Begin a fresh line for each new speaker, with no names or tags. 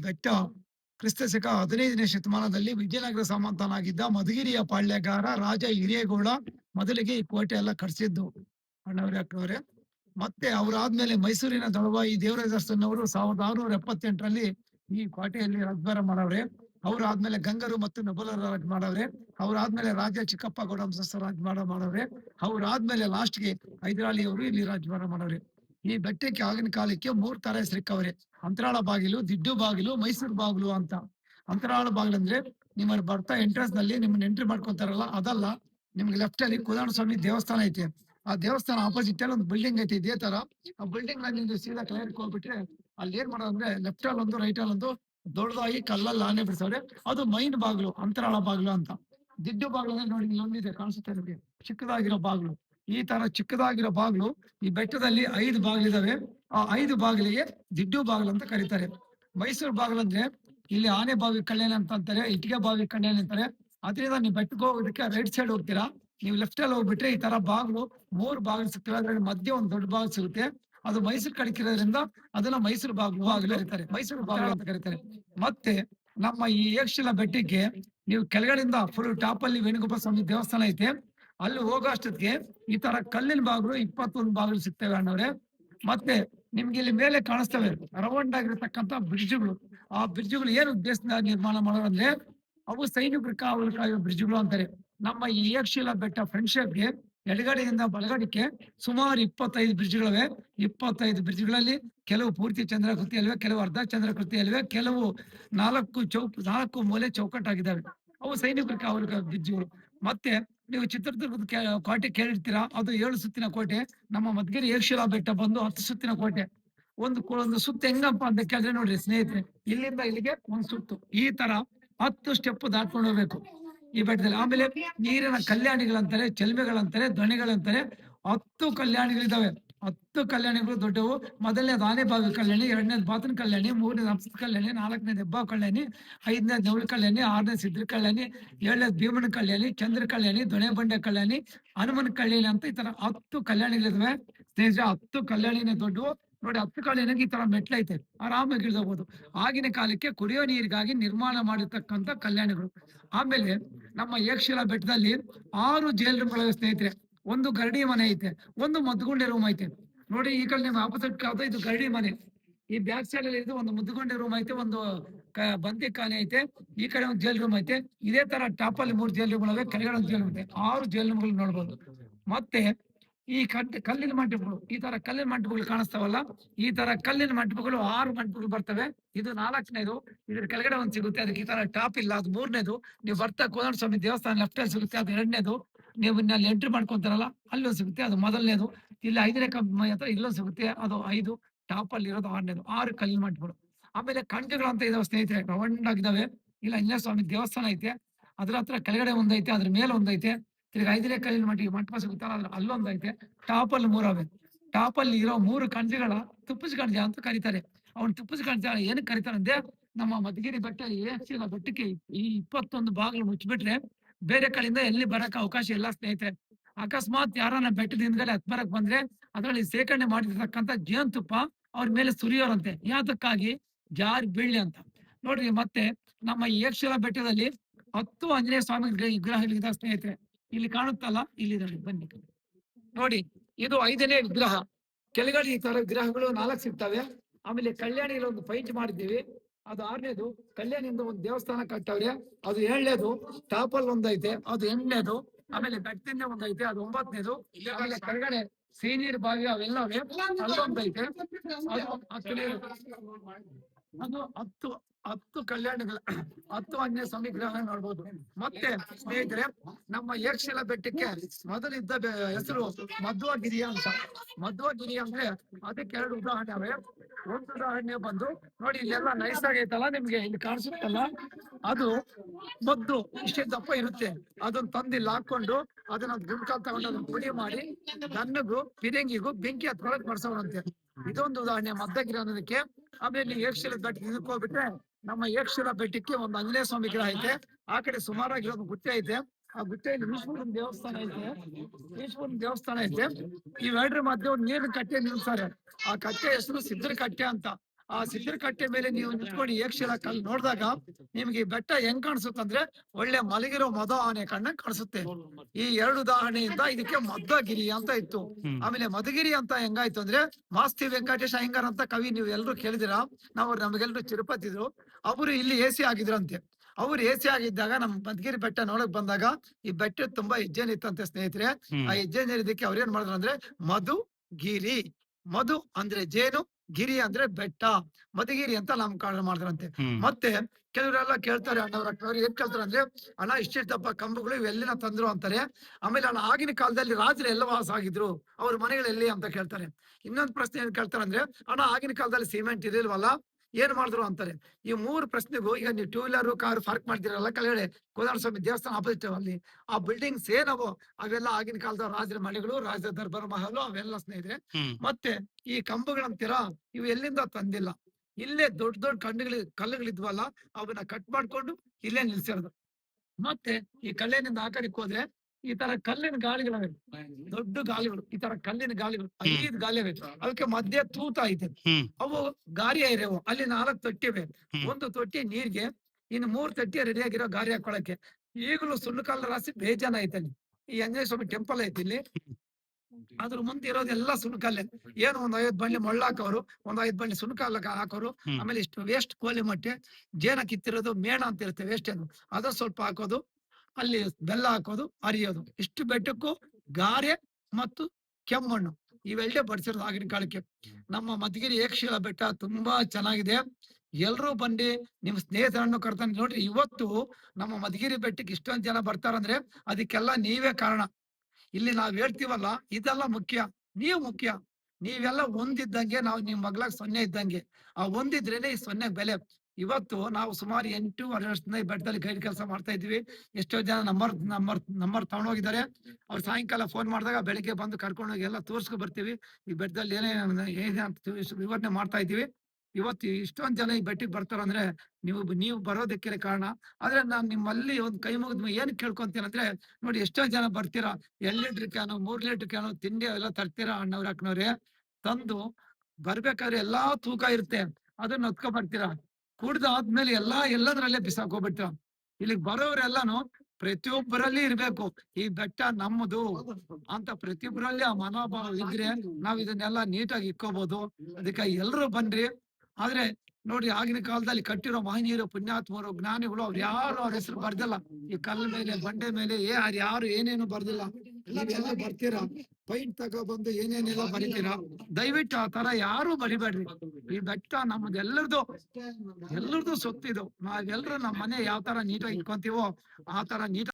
ಬೆಟ್ಟ, ಕ್ರಿಸ್ತ ಶಕ ಹದಿನೈದನೇ ಶತಮಾನದಲ್ಲಿ ವಿಜಯನಗರ ಸಾಮಂತನಾಗಿದ್ದ ಮಧುಗಿರಿಯ ಪಾಳ್ಯಗಾರ ರಾಜ ಹಿರೇಗೌಡ ಮೊದಲಿಗೆ ಈ ಕೋಟೆ ಎಲ್ಲ ಕಟ್ಸಿದ್ದು. ಅಣ್ಣವ್ರೆ, ಅಕ್ಕವ್ರೆ. ಮತ್ತೆ ಅವರಾದ್ಮೇಲೆ ಮೈಸೂರಿನ ದಳವಾಯಿ ದೇವರಾಜರಸನವರು ಸಾವಿರದ ಆರುನೂರ ಎಪ್ಪತ್ತೆಂಟರಲ್ಲಿ ಈ ಕೋಟೆಯಲ್ಲಿ ರಾಜ್ಭಾರ ಮಾಡವ್ರೆ. ಅವ್ರಾದ್ಮೇಲೆ ಗಂಗರು ಮತ್ತು ನಬಲರ ರಾಜ್ ಮಾಡವ್ರೆ. ಅವ್ರಾದ್ಮೇಲೆ ರಾಜ ಚಿಕ್ಕಪ್ಪ ಗೌಡ ರಾಜ್ ಮಾಡ, ಮಾಡವ್ರೆ. ಅವ್ರಾದ್ಮೇಲೆ ಲಾಸ್ಟ್ಗೆ ಹೈದರಾಲಿ ಅವರು ಇಲ್ಲಿ ರಾಜ್ಭಾರ ಮಾಡವ್ರೆ. ಈ ಬೆಟ್ಟಕ್ಕೆ ಆಗಿನ ಕಾಲಕ್ಕೆ ಮೂರ್ ತರ ಹೆಸರಿಕ್ಕವ್ರೆ ಅಂತರಾಳ ಬಾಗಿಲು, ದಿಡ್ಡು ಬಾಗಿಲು, ಮೈಸೂರು ಬಾಗಿಲು ಅಂತ. ಅಂತರಾಳ ಬಾಗಿಲು ಅಂದ್ರೆ ನಿಮ್ಮ ಬರ್ತಾ ಎಂಟ್ರೆನ್ಸ್ನಲ್ಲಿ ನಿಮ್ಮನ್ನ ಎಂಟ್ರಿ ಮಾಡ್ಕೊಂತಾರಲ್ಲ, ಅದಲ್ಲ. ನಿಮ್ಗೆ ಲೆಫ್ಟ್ ಅಲ್ಲಿ ಕುದಾಣ ಸ್ವಾಮಿ ದೇವಸ್ಥಾನ ಐತೆ. ಆ ದೇವಸ್ಥಾನ ಆಪೋಸಿಟ್ ಅಲ್ಲಿ ಒಂದು ಬಿಲ್ಡಿಂಗ್ ಐತೆ ಇದೇ ತರ. ಆ ಬಿಲ್ಡಿಂಗ್ನಲ್ಲಿ ನೀವು ಸೀದಾ ಕ್ಲಿಯರ್ ಹೋಗ್ಬಿಟ್ರೆ ಅಲ್ಲಿ ಏನ್ ಮಾಡೋದಂದ್ರೆ ಲೆಫ್ಟ್ ಅಲ್ಲಿ ಒಂದು ರೈಟ್ ಅಲ್ಲಿ ಒಂದು ದೊಡ್ಡದಾಗಿ ಕಲ್ಲಲ್ಲಿ ಆನೆ ಬಿಡ್ಸವ್ರೆ. ಅದು ಮೈನ್ ಬಾಗಿಲು, ಅಂತರಾಳ ಬಾಗಿಲು ಅಂತ. ದಿಡ್ಡು ಬಾಗಿಲು ಅಂದ್ರೆ ನೋಡಿ ಇಲ್ಲಿ ಒಂದಿದೆ ಕಾಣಿಸುತ್ತೆ ನಿಮಗೆ. ಚಿಕ್ಕದಾಗಿರೋ ಬಾಗಿಲು. ಈ ತರ ಚಿಕ್ಕದಾಗಿರೋ ಬಾಗಿಲು ಈ ಬೆಟ್ಟದಲ್ಲಿ ಐದು ಬಾಗಿಲಿದಾವೆ. ಆ ಐದು ಬಾಗಿಲಿಗೆ ದಿಡ್ಡು ಬಾಗಿಲು ಅಂತ ಕರೀತಾರೆ. ಮೈಸೂರು ಬಾಗಿಲು ಅಂದ್ರೆ ಇಲ್ಲಿ ಆನೆ ಬಾವಿ ಕಲ್ಯಾಣ ಅಂತ ಅಂತಾರೆ, ಇಟ್ಟಿಗೆ ಬಾವಿ ಕಲ್ಯಾಣ ಅಂತಾರೆ. ಅದರಿಂದ ನೀವು ಬೆಟ್ಟಕ್ಕೆ ಹೋಗೋದಕ್ಕೆ ರೈಟ್ ಸೈಡ್ ಹೋಗ್ತೀರಾ. ನೀವು ಲೆಫ್ಟ್ ಅಲ್ಲಿ ಹೋಗ್ಬಿಟ್ರೆ ಈ ತರ ಬಾಗಿಲು ಮೂರು ಬಾಗಿಲು ಸಿಗ್ತವೆ. ಅದ್ರಲ್ಲಿ ಮಧ್ಯೆ ಒಂದು ದೊಡ್ಡ ಬಾಗಿಲು ಸಿಗುತ್ತೆ. ಅದು ಮೈಸೂರು ಕಡಿಕಿರೋದ್ರಿಂದ ಅದನ್ನ ಮೈಸೂರು ಬಾಗಿಲು ಬಾಗಿಲು ಕರೀತಾರೆ. ಮೈಸೂರು ಬಾಗಿಲು ಅಂತ ಕರೀತಾರೆ. ಮತ್ತೆ ನಮ್ಮ ಈ ಏಕಶಿಲಾ ಬೆಟ್ಟಕ್ಕೆ ನೀವು ಕೆಳಗಡೆಯಿಂದ ಫುಲ್ ಟಾಪ್ ಅಲ್ಲಿ ವೇಣುಗೋಪಾಲ ಸ್ವಾಮಿ ದೇವಸ್ಥಾನ ಐತೆ. ಅಲ್ಲಿ ಹೋಗೋ ಅಷ್ಟೊತ್ತಿಗೆ ಈ ತರ ಕಲ್ಲಿನ ಬಾಗಿಲು ಇಪ್ಪತ್ತೊಂದು ಬಾಗಿಲು ಸಿಗ್ತವೆ ಅಣ್ಣವ್ರೆ. ಮತ್ತೆ ನಿಮ್ಗೆ ಇಲ್ಲಿ ಮೇಲೆ ಕಾಣಿಸ್ತವೆ ರೌಂಡ್ ಆಗಿರತಕ್ಕಂತ ಬ್ರಿಡ್ಜ್ಗಳು. ಆ ಬ್ರಿಡ್ಜ್ಗಳು ಏನು ಉದ್ದೇಶದಿಂದ ನಿರ್ಮಾಣ ಮಾಡೋರು ಅವು ಸೈನಿಕರ ಕಾವಲು ಬ್ರಿಡ್ಜ್ಗಳು ಅಂತಾರೆ. ನಮ್ಮ ಈ ಏಕಶಿಲಾ ಬೆಟ್ಟ ಫ್ರೆಂಡ್ಶಿಪ್ಗೆ ಎಡಗಡೆಯಿಂದ ಬಲಗಡೆಗೆ ಸುಮಾರು ಇಪ್ಪತ್ತೈದು ಬ್ರಿಡ್ಜ್ಗಳಿವೆ. ಇಪ್ಪತ್ತೈದು ಬ್ರಿಡ್ಜ್ಗಳಲ್ಲಿ ಕೆಲವು ಪೂರ್ತಿ ಚಂದ್ರಕೃತಿ ಅಲ್ವೇ, ಕೆಲವು ಅರ್ಧ ಚಂದ್ರಾಕೃತಿಯಲ್ಲಿವೆ ಕೆಲವು ನಾಲ್ಕು ಚೌಕ್ ನಾಲ್ಕು ಮೂಲೆ ಚೌಕಟ್ಟಾಗಿದ್ದಾವೆ. ಅವು ಸೈನಿಕರ ಕಾವಲು ಬ್ರಿಡ್ಜ್ಗಳು. ಮತ್ತೆ ನೀವು ಚಿತ್ರದುರ್ಗದ ಕೋಟೆ ಕೇಳಿರ್ತೀರಾ? ಅದು ಏಳು ಸುತ್ತಿನ ಕೋಟೆ. ನಮ್ಮ ಮದ್ಗಿರಿ ಏಕಶಿಲಾ ಬೆಟ್ಟ ಬಂದು ಹತ್ತು ಸುತ್ತಿನ ಕೋಟೆ. ಒಂದು ಒಂದು ಸುತ್ತು ಹೆಂಗಪ್ಪ ಅಂತ ಕೇಳಿದ್ರೆ ನೋಡ್ರಿ ಸ್ನೇಹಿತರೆ, ಇಲ್ಲಿಂದ ಇಲ್ಲಿಗೆ ಒಂದು ಸುತ್ತು. ಈ ತರ ಹತ್ತು ಸ್ಟೆಪ್ ದಾಟ್ಕೊಂಡು ಹೋಗ್ಬೇಕು. ಈ ಬೆಟ್ಟದಲ್ಲಿ ಆಮೇಲೆ ನೀರಿನ ಕಲ್ಯಾಣಿಗಳಂತಾರೆ, ಚೆಲ್ಮೆಗಳಂತಾರೆ ಧ್ವನಿಗಳಂತಾರೆ ಹತ್ತು ಕಲ್ಯಾಣಿಗಳಿದಾವೆ. ಹತ್ತು ಕಲ್ಯಾಣಿಗಳು ದೊಡ್ಡವು. ಮೊದಲನೇದು ಆನೆ ಭಾಗ ಕಲ್ಯಾಣಿ, ಎರಡನೇದು ಬಾತನ ಕಲ್ಯಾಣಿ, ಮೂರನೇದು ಹಂಸದ ಕಲ್ಯಾಣಿ, ನಾಲ್ಕನೇದು ಹೆಬ್ಬಾವ್ ಕಲ್ಯಾಣಿ, ಐದನೇದು ನವಳ ಕಲ್ಯಾಣಿ ಆರನೇ ಸಿದ್ರ ಕಲ್ಯಾಣಿ, ಏಳನೇದು ಭೀಮನ ಕಲ್ಯಾಣಿ, ಚಂದ್ರ ಕಲ್ಯಾಣಿ, ದೊಣೆ ಬಂಡೆ ಕಲ್ಯಾಣಿ, ಹನುಮನ್ ಕಲ್ಯಾಣಿ ಅಂತ ಈ ತರ ಹತ್ತು ಕಲ್ಯಾಣಿಗಳಿದಾವೆ. ಸ್ನೇಹಿತರೆ, ಹತ್ತು ಕಲ್ಯಾಣಿನೇ ದೊಡ್ಡವು. ನೋಡಿ, ಹತ್ತು ಕಲ್ಯಾಣಿಗೆ ಈ ತರ ಮೆಟ್ಲೈತೆ ಆರಾಮಾಗಿ ಇಳಿದಬಹುದು ಆಗಿನ ಕಾಲಕ್ಕೆ ಕುಡಿಯೋ ನೀರಿಗಾಗಿ ನಿರ್ಮಾಣ ಮಾಡಿರ್ತಕ್ಕಂಥ ಕಲ್ಯಾಣಿಗಳು. ಆಮೇಲೆ ನಮ್ಮ ಏಕಶಿಲಾ ಬೆಟ್ಟದಲ್ಲಿ ಆರು ಜೈಲ್ ರೂಮ್ಗಳಿವೆ ಸ್ನೇಹಿತರೆ. ಒಂದು ಗರಡಿ ಮನೆ ಐತೆ, ಒಂದು ಮದ್ದುಗೊಂಡೆ ರೂಮ್ ಐತೆ. ನೋಡಿ ಈ ಕಡೆ ನಿಮ್ ಆಪೋಸಿಟ್ ಕಾದ ಇದು ಗರಡಿ ಮನೆ. ಈ ಬ್ಯಾಕ್ ಸೈಡ್ ಅಲ್ಲಿ ಇದು ಒಂದು ಮುದ್ದುಗೊಂಡೆ ರೂಮ್ ಐತೆ, ಒಂದು ಬಂದಿ ಖಾನೆ ಐತೆ, ಈ ಕಡೆ ಒಂದು ಜೈಲ್ ರೂಮ್ ಐತೆ. ಇದೇ ತರ ಟಾಪ್ ಅಲ್ಲಿ ಮೂರು ಜೈಲ್ ರೂಮ್ಗಳಿವೆ ಕೆಳಗಡೆ ಒಂದು ಜೈಲ್ ರೂಮ್ ಐತೆ ಆರು ಜೈಲ್ ರೂಮ್ಗಳು ನೋಡ್ಬೋದು. ಮತ್ತೆ ಈ ಕಟ್ ಕಲ್ಲಿನ ಮಂಟಪಗಳು, ಈ ತರ ಕಲ್ಲಿನ ಮಂಟಪಗಳು ಕಾಣಿಸ್ತಾವಲ್ಲ, ಈ ತರ ಕಲ್ಲಿನ ಮಂಟಪಗಳು ಆರು ಮಂಟಪಗಳು ಬರ್ತವೆ. ಇದು ನಾಲ್ಕನೇದು. ಇದ್ರ ಕೆಳಗಡೆ ಒಂದ್ ಸಿಗುತ್ತೆ. ಅದಕ್ಕೆ ಈ ತರ ಟಾಪ್ ಇಲ್ಲ, ಅದು ಮೂರನೇದು. ನೀವು ಬರ್ತಾ ಕೋದಂಡ ಸ್ವಾಮಿ ದೇವಸ್ಥಾನ ಲೆಫ್ಟ್ ಅಲ್ಲಿ ಸಿಗುತ್ತೆ, ಅದು ಎರಡನೇದು. ನೀವು ಇಲ್ಲಿ ಎಂಟ್ರಿ ಮಾಡ್ಕೊಂತಾರಲ್ಲ, ಅಲ್ಲೂ ಸಿಗುತ್ತೆ. ಅದು ಮೊದಲನೇದು. ಇಲ್ಲಿ ಐದನೇ ಕಂಪ್ನಿ ಹತ್ರ ಇಲ್ಲೂ ಸಿಗುತ್ತೆ. ಅದು ಐದು ಟಾಪ್ ಅಲ್ಲಿ ಇರೋದು ಆರನೇದು. ಆರು ಕಲ್ಲಿನ ಮಂಟಪಗಳು ಆಮೇಲೆ ಕಂಠಗಳು ಅಂತ ಇದಾವೆ ಸ್ನೇಹಿತರೆ. ರೌಂಡ್ ಆಗಿದಾವೆ ಇಲ್ಲ ಆಂಜನೇಯ ಸ್ವಾಮಿ ದೇವಸ್ಥಾನ ಐತೆ. ಅದ್ರ ಹತ್ರ ಕೆಳಗಡೆ ಒಂದೈತೆ, ಅದ್ರ ಮೇಲೆ ಒಂದೈತೆ. ತಿರ್ಗಿ ಐದನೇ ಕಲ್ಲಿನ ಮಟ್ಟಿಗೆ ಮಂಟಪ ಸಿಗುತ್ತಲ್ಲ ಅದ್ರ ಅಲ್ಲೊಂದೈತೆ ಟಾಪ್ ಅಲ್ಲಿ ಮೂರವೆ. ಟಾಪ್ ಅಲ್ಲಿ ಇರೋ ಮೂರು ಕಂಜಗಳ ತುಪ್ಪಸ್ ಕಣಜ ಅಂತ ಕರೀತಾರೆ. ಅವ್ನು ತುಪ್ಪಸ್ ಕಣಜ ಏನಕ್ಕೆ ಕರೀತಾರೆ ಅಂದ್ರೆ ನಮ್ಮ ಮಧುಗಿರಿ ಬೆಟ್ಟ ಏಸಿನ ಬೆಟ್ಟಕ್ಕೆ ಈ ಇಪ್ಪತ್ತೊಂದು ಭಾಗಗಳು ಮುಚ್ಚಿಬಿಟ್ರೆ ಬೇರೆ ಕಡೆಯಿಂದ ಎಲ್ಲಿ ಬರಕ್ ಅವಕಾಶ ಇಲ್ಲ ಸ್ನೇಹಿತರೆ. ಅಕಸ್ಮಾತ್ ಯಾರನ್ನ ಬೆಟ್ಟದ ಹಿಂದ್ಗಡೆ ಹತ್ ಬರಕ್ ಬಂದ್ರೆ ಅದರಲ್ಲಿ ಶೇಖರಣೆ ಮಾಡಿರ್ತಕ್ಕಂಥ ಜೇನುತುಪ್ಪ ಅವ್ರ ಮೇಲೆ ಸುರಿಯೋರಂತೆ. ಯಾತಕ್ಕಾಗಿ ಜಾರ್ ಬೀಳ್ಲಿ ಅಂತ. ನೋಡ್ರಿ ಮತ್ತೆ ನಮ್ಮ ಏಕಶಿಲಾ ಬೆಟ್ಟದಲ್ಲಿ ಹತ್ತು ಆಂಜನೇಯ ಸ್ವಾಮಿ ವಿಗ್ರಹ- ವಿಗ್ರಹಗಳಿದೆ ಸ್ನೇಹಿತರೆ. ಇಲ್ಲಿ ಕಾಣುತ್ತಲ್ಲ? ಇಲ್ಲಿ ಬನ್ನಿ. ನೋಡಿ, ಇದು ಐದನೇ ವಿಗ್ರಹ. ಕೆಳಗಡೆ ಈ ತರ ವಿಗ್ರಹಗಳು ನಾಲ್ಕು ಸಿಗ್ತವೆ. ಆಮೇಲೆ ಕಲ್ಯಾಣಿಯಲ್ಲಿ ಒಂದು ಪೈಂಟ್ ಮಾಡಿದ್ದೀವಿ. ಅದು ಆರನೇದು ಕಲ್ಯಾಣಿಂದ ಒಂದು ದೇವಸ್ಥಾನ ಕಟ್ಟವ್ರೆ, ಅದು ಏಳನೇದು, ಟಾಪಲ್ ಒಂದೈತೆ, ಅದು ಎಂಟನೇದು, ಆಮೇಲೆ ಬೆಟ್ಟದಿಂದ ಒಂದೈತೆ, ಅದು ಒಂಬತ್ತನೇದು, ಆಮೇಲೆ ಕೆಳಗಡೆ ಸೀನಿಯರ್ ಬಾವಿ ಅವೆಲ್ಲವೇ, ಅಲ್ಲೊಂದೈತೆ. ಅದು ಹತ್ತು ಹತ್ತು ಕಲ್ಯಾಣಗಳ, ಹತ್ತು ಅನ್ಯ ಸ್ವಾಮಿ ನೋಡ್ಬೋದು. ಮತ್ತೆ ಸ್ನೇಹಿತರೆ, ನಮ್ಮ ಯಕ್ಷಲ ಬೆಟ್ಟಕ್ಕೆ ಮೊದಲಿದ್ದ ಹೆಸರು ಮಧ್ವಗಿರಿ ಅಂತ. ಮಧ್ವಗಿರಿ ಅಂದ್ರೆ ಅದಕ್ಕೆ ಎರಡು ಉದಾಹರಣೆ ಒಂದು ಉದಾಹರಣೆ ಬಂದು ನೋಡಿ, ಇಲ್ಲೆಲ್ಲ ನೈಸ್ ಆಗೈತಲ್ಲ ನಿಮ್ಗೆ, ಇಲ್ಲಿ ಕಾಣಿಸುತ್ತಲ್ಲ ಅದು ಮದ್ದು, ಇಷ್ಟೇ ದಪ್ಪ ಇರುತ್ತೆ. ಅದನ್ನ ತಂದು ಇಲ್ಲಿ ಹಾಕೊಂಡು ಅದನ್ನ ಗುಂಡ್ಕಾಲ್ ತಗೊಂಡು ಅದನ್ನ ಪುಡಿ ಮಾಡಿ ನನ್ನಗೂ ಪಿರಂಗಿಗೂ ಬೆಂಕಿ ಹತ್ಕೊಳಕ್ ಮಾಡ್ಸೋರಂತೆ ಇದೊಂದು ಉದಾಹರಣೆ ಮದ್ದಗಿರಿ ಅನ್ನೋದಕ್ಕೆ ಆಮೇಲೆ ಏಕ್ಷಿರ ಬೆಟ್ಟ ಹೋಗ್ಬಿಟ್ರೆ ನಮ್ಮ ಏಕ್ಷಿಲ ಬೆಟ್ಟಕ್ಕೆ ಒಂದು ಆಂಜನೇಯ ಸ್ವಾಮಿ ಗ್ರಹ ಐತೆ. ಆ ಕಡೆ ಸುಮಾರಾಗಿರೋದು ಗುಟ್ಟೆ ಐತೆ. ಆ ಗುಟ್ಟೆಯಲ್ಲಿ ದೇವಸ್ಥಾನ ಐತೆ ಈಶ್ವರನ ದೇವಸ್ಥಾನ ಐತೆ ಇವೆರಡರ ಮಧ್ಯೆ ಒಂದು ನೀರಿನ ಕಟ್ಟೆ ನಿಲ್ಸಾರೆ ಆ ಕಟ್ಟೆ ಹೆಸರು ಸಿದ್ಧರ ಕಟ್ಟೆ ಅಂತ. ಆ ಸಿದ್ದರಕಟ್ಟೆ ಮೇಲೆ ನೀವು ನಿಂತ್ಕೊಂಡು ಏಕ್ಷಿಲ ಕಲ್ ನೋಡಿದಾಗ ನಿಮ್ಗೆ ಬೆಟ್ಟ ಹೆಂಗ್ ಕಾಣಿಸುತ್ತಂದ್ರೆ ಒಳ್ಳೆ ಮಲಗಿರೋ ಮದ ಆನೆ ಕಣ್ಣ ಕಾಣಿಸುತ್ತೆ. ಈ ಎರಡು ಉದಾಹರಣೆಯಿಂದ ಇದಕ್ಕೆ ಮದ್ದಗಿರಿ ಅಂತ ಇತ್ತು. ಆಮೇಲೆ ಮಧುಗಿರಿ ಅಂತ ಹೆಂಗಾಯ್ತು ಅಂದ್ರೆ ಮಾಸ್ತಿ ವೆಂಕಟೇಶ ಅಯ್ಯಂಗಾರ್ ಅಂತ ಕವಿ ನೀವು ಎಲ್ರು ಕೇಳಿದಿರ? ನಾವು ನಮಗೆಲ್ರು ತಿರುಪತಿದ್ರು. ಅವರು ಇಲ್ಲಿ ಎ ಸಿ ಆಗಿದ್ರಂತೆ. ಅವ್ರು ಎ ಸಿ ಆಗಿದ್ದಾಗ ನಮ್ ಮಧುಗಿರಿ ಬೆಟ್ಟ ನೋಡಕ್ ಬಂದಾಗ ಈ ಬೆಟ್ಟ ತುಂಬಾ ಹೆಜ್ಜೆನ್ ಇತ್ತಂತೆ ಸ್ನೇಹಿತರೆ. ಆ ಹೆಜ್ಜೆ ಇದಕ್ಕೆ ಅವ್ರು ಏನ್ ಮಾಡಿದ್ರು ಅಂದ್ರೆ ಮಧು ಗಿರಿ. ಮಧು ಅಂದ್ರೆ ಜೇನು ಗಿರಿ ಅಂದ್ರೆ ಬೆಟ್ಟ. ಮಧುಗಿರಿ ಅಂತ ನಾಮಕರಣ ಮಾಡಿದ್ರಂತೆ. ಮತ್ತೆ ಕೆಲವರೆಲ್ಲ ಕೇಳ್ತಾರೆ ಅಣ್ಣವ್ರ ಅಕ್ಕವ್ರು ಏನ್ ಕೇಳ್ತಾರೆ ಅಂದ್ರೆ ಅಣ್ಣ ಇಷ್ಟಿಷ್ಟಪ್ಪ ಕಂಬಗಳು ಇವೆಲ್ಲಿನ ತಂದ್ರು? ಅಂತಾರೆ. ಆಮೇಲೆ ಅಣ್ಣ ಆಗಿನ ಕಾಲದಲ್ಲಿ ರಾಜರು ಎಲ್ಲ ವಾಸ ಆಗಿದ್ರು. ಅವ್ರ ಮನೆಗಳೆಲ್ಲಿ ಅಂತ ಕೇಳ್ತಾರೆ. ಇನ್ನೊಂದು ಪ್ರಶ್ನೆ ಏನ್ ಕೇಳ್ತಾರೆ ಅಂದ್ರೆ ಅಣ್ಣ ಆಗಿನ ಕಾಲದಲ್ಲಿ ಸಿಮೆಂಟ್ ಇರಲಿಲ್ವಲ್ಲ ಏನ್ ಮಾಡಿದ್ರು ಅಂತಾರೆ? ಈ ಮೂರು ಪ್ರಶ್ನೆಗೂ ಈಗ ನೀವು ಟೂ ವೀಲರ್ ಕಾರ್ ಪಾರ್ಕ್ ಮಾಡ್ತೀರಲ್ಲ ಕೆಳಗಡೆ ಕೋದಾರ ಸ್ವಾಮಿ ದೇವಸ್ಥಾನ ಆಪೋಸಿಟ್ ಅಲ್ಲಿ ಆ ಬಿಲ್ಡಿಂಗ್ಸ್ ಏನವೋ ಅವೆಲ್ಲ ಆಗಿನ ಕಾಲದ ರಾಜರ ಮನೆಗಳು ರಾಜ ದರ್ಬಾರ್ ಮಹಲು ಅವೆಲ್ಲ ಸ್ನೇಹಿತರೆ ಮತ್ತೆ ಈ ಕಂಬಗಳಂತೀರ ಇವು ಎಲ್ಲಿಂದ ತಂದಿಲ್ಲ. ಇಲ್ಲೇ ದೊಡ್ಡ ದೊಡ್ಡ ಕಣ್ಣುಗಳ ಕಲ್ಲುಗಳಿದ್ವಲ್ಲ ಅವನ್ನ ಕಟ್ ಮಾಡ್ಕೊಂಡು ಇಲ್ಲೇ ನಿಲ್ಸಿರೋದು. ಮತ್ತೆ ಈ ಕಲ್ಲೆಯಿಂದ ಆ ಕಡೆಗೆ ಹೋದ್ರೆ ಈ ತರ ಕಲ್ಲಿನ ಗಾಳಿಗಳು ದೊಡ್ಡ ಗಾಳಿಗಳು ಈ ತರ ಕಲ್ಲಿನ ಗಾಳಿಗಳು ಐದು ಗಾಳಿವೆ ಅದಕ್ಕೆ ಮಧ್ಯೆ ತೂತ ಐತೆ. ಅವು ಗಾರಿ ಇರವು ಅಲ್ಲಿ ನಾಲ್ಕು ತೊಟ್ಟಿವೆ
ಹ್ಮ್.
ಒಂದು ತೊಟ್ಟಿ ನೀರ್ಗೆ ಇನ್ನು ಮೂರ್ ತೊಟ್ಟಿ ರೆಡಿ ಆಗಿರೋ ಗಾರಿ ಹಾಕೊಳಕ್ಕೆ. ಈಗಲೂ ಸುಣ್ಣ ಕಾಲ ರಾಸಿ ಬೇಜಾನ ಐತೆ ಅಲ್ಲಿ. ಈ ಆಂಜನೇಯ ಸ್ವಾಮಿ ಟೆಂಪಲ್ ಐತಿ ಇಲ್ಲಿ. ಅದ್ರ ಮುಂದೆ ಇರೋದೆಲ್ಲ ಸುಣ್ಕಲ್ಲೇ ಏನು ಒಂದ್ ಐವತ್ ಬಂಡಿ ಮೊಳ್ಳಾಕವ್ರು ಹಾಕೋರು ಒಂದ್ ಐದ್ ಬಂಡಿ ಸುಣ್ಕಲ್ಲ ಹಾಕೋರು. ಆಮೇಲೆ ಇಷ್ಟು ವೇಸ್ಟ್ ಕೋಲಿ ಮೊಟ್ಟೆ ಜೇನ ಕಿತ್ತಿರೋದು ಮೇಣ ಅಂತ ಇರುತ್ತೆ ವೇಸ್ಟ್ ಏನು ಅದ ಸ್ವಲ್ಪ ಹಾಕೋದು. ಅಲ್ಲಿ ಬೆಲ್ಲ ಹಾಕೋದು ಅರಿಯೋದು ಇಷ್ಟು ಬೆಟ್ಟಕ್ಕೂ ಗಾರೆ ಮತ್ತು ಕೆಮ್ಮಣ್ಣು. ಇವೆಲ್ಲೇ ಬಡಿಸಿರೋದು ಆಗಿನ ಕಾಲಕ್ಕೆ. ನಮ್ಮ ಮಧುಗಿರಿ ಏಕಶಿಲ ಬೆಟ್ಟ ತುಂಬಾ ಚೆನ್ನಾಗಿದೆ. ಎಲ್ರೂ ಬಂದು ನಿಮ್ ಸ್ನೇಹಿತರನ್ನು ಕರ್ತಾನೆ ನೋಡ್ರಿ, ಇವತ್ತು ನಮ್ಮ ಮಧುಗಿರಿ ಬೆಟ್ಟಕ್ಕೆ ಇಷ್ಟೊಂದ್ ಜನ ಬರ್ತಾರಂದ್ರೆ ಅದಕ್ಕೆಲ್ಲ ನೀವೇ ಕಾರಣ. ಇಲ್ಲಿ ನಾವ್ ಹೇಳ್ತೀವಲ್ಲ, ಇದೆಲ್ಲ ಮುಖ್ಯ. ನೀವು ಮುಖ್ಯ. ನೀವೆಲ್ಲ ಒಂದಿದ್ದಂಗೆ, ನಾವು ನಿಮ್ ಮಗ್ಲಾಗ್ ಸೊನ್ನೆ ಇದ್ದಂಗೆ. ಆ ಒಂದಿದ್ರೇನೆ ಈ ಸೊನ್ನೆ ಬೆಲೆ. ಇವತ್ತು ನಾವು ಸುಮಾರು ಎಂಟು ವರ್ಷದಿಂದ ಈ ಬೆಟ್ಟದಲ್ಲಿ ಗೈಡ್ ಕೆಲಸ ಮಾಡ್ತಾ ಇದ್ವಿ ಎಷ್ಟೋ ಜನ ನಂಬರ್ ನಂಬರ್ ನಂಬರ್ ತಗೊಂಡೋಗಿದ್ದಾರೆ. ಅವ್ರು ಸಾಯಂಕಾಲ ಫೋನ್ ಮಾಡಿದಾಗ ಬೆಳಿಗ್ಗೆ ಬಂದು ಕರ್ಕೊಂಡೋಗಿ ಎಲ್ಲ ತೋರ್ಸ್ಕೊ ಬರ್ತೀವಿ. ಈ ಬೆಟ್ಟದಲ್ಲಿ ಏನೇ ಏನಿದೆ ಅಂತ ವಿವರಣೆ ಮಾಡ್ತಾ ಇದ್ದೀವಿ. ಇವತ್ತು ಇಷ್ಟೊಂದ್ ಜನ ಈ ಬೆಟ್ಟಿಗೆ ಬರ್ತಾರಂದ್ರೆ ನೀವು ನೀವು ಬರೋದಕ್ಕೆ ಕಾರಣ. ಆದ್ರೆ ನಾನ್ ನಿಮ್ಮಲ್ಲಿ ಒಂದ್ ಕೈ ಮುಗಿದ್ ಏನ್ ಕೇಳ್ಕೊಂತೀನಿ ಅಂದ್ರೆ ನೋಡಿ ಎಷ್ಟೋ ಜನ ಬರ್ತೀರಾ. ಎರಡ್ ಲೀಟರ್ ಕ್ಯಾನು ಮೂರ್ ಲೀಟರ್ ಕ್ಯಾನು ತಿಂಡಿ ಎಲ್ಲ ತರ್ತೀರಾ ಅಣ್ಣವ್ರ, ಅಕ್ಕನವ್ರೆ. ತಂದು ಬರ್ಬೇಕಾದ್ರೆ ಎಲ್ಲಾ ತೂಕ ಇರುತ್ತೆ. ಅದನ್ನ ಹೊತ್ಕೊ ಬರ್ತೀರಾ. ಕುಡ್ದು ಆದ್ಮೇಲೆ ಎಲ್ಲಾ ಎಲ್ಲದ್ರಲ್ಲೇ ಬಿಸಾಕೋಗ್ಬಿಟ್ಟ ಇಲ್ಲಿಗೆ ಬರೋರೆಲ್ಲಾನು ಪ್ರತಿಯೊಬ್ಬರಲ್ಲಿ ಇರ್ಬೇಕು. ಈ ಬೆಟ್ಟ ನಮ್ಮದು ಅಂತ ಪ್ರತಿಯೊಬ್ಬರಲ್ಲಿ ಆ ಮನೋಭಾವ ಇದ್ರೆ ನಾವ್ ಇದನ್ನೆಲ್ಲ ನೀಟಾಗಿ ಇಕ್ಕೋಬಹುದು ಅದಕ್ಕೆ ಎಲ್ರು ಬನ್ರಿ. ಆದ್ರೆ ನೋಡಿ ಆಗಿನ ಕಾಲದಲ್ಲಿ ಕಟ್ಟಿರೋ ಮಹನೀಯರು, ಪುಣ್ಯಾತ್ಮರು, ಜ್ಞಾನಿಗಳು ಅವ್ರು ಯಾರು ಅವ್ರ ಹೆಸರು ಬರ್ದಿಲ್ಲ. ಈ ಕಲ್ಲ ಮೇಲೆ, ಬಂಡೆ ಮೇಲೆ, ಏ ಯಾರು ಏನೇನು ಬರ್ದಿಲ್ಲ. ನೀವೆಲ್ಲ ಬರ್ತೀರಾ? ಪೈಂಟ್ ತಗೊಬಂದು ಏನೇನೆಲ್ಲ ಬರೀತೀರಾ? ದಯವಿಟ್ಟು ಆ ತರ ಯಾರು ಬರಿಬೇಡ್ರಿ. ಈ ಬೆಟ್ಟ ನಮ್ದೆಲ್ಲರದು ಎಲ್ಲರದು ಎಲ್ಲರದು ಸೊತ್ತಿದು. ನಾವೆಲ್ಲರೂ ನಮ್ಮ ಮನೆ ಯಾವ ತರ ನೀಟಾಗಿ ಇಟ್ಕೊಂತೀವೋ ಆ ತರ ನೀಟಾಗಿ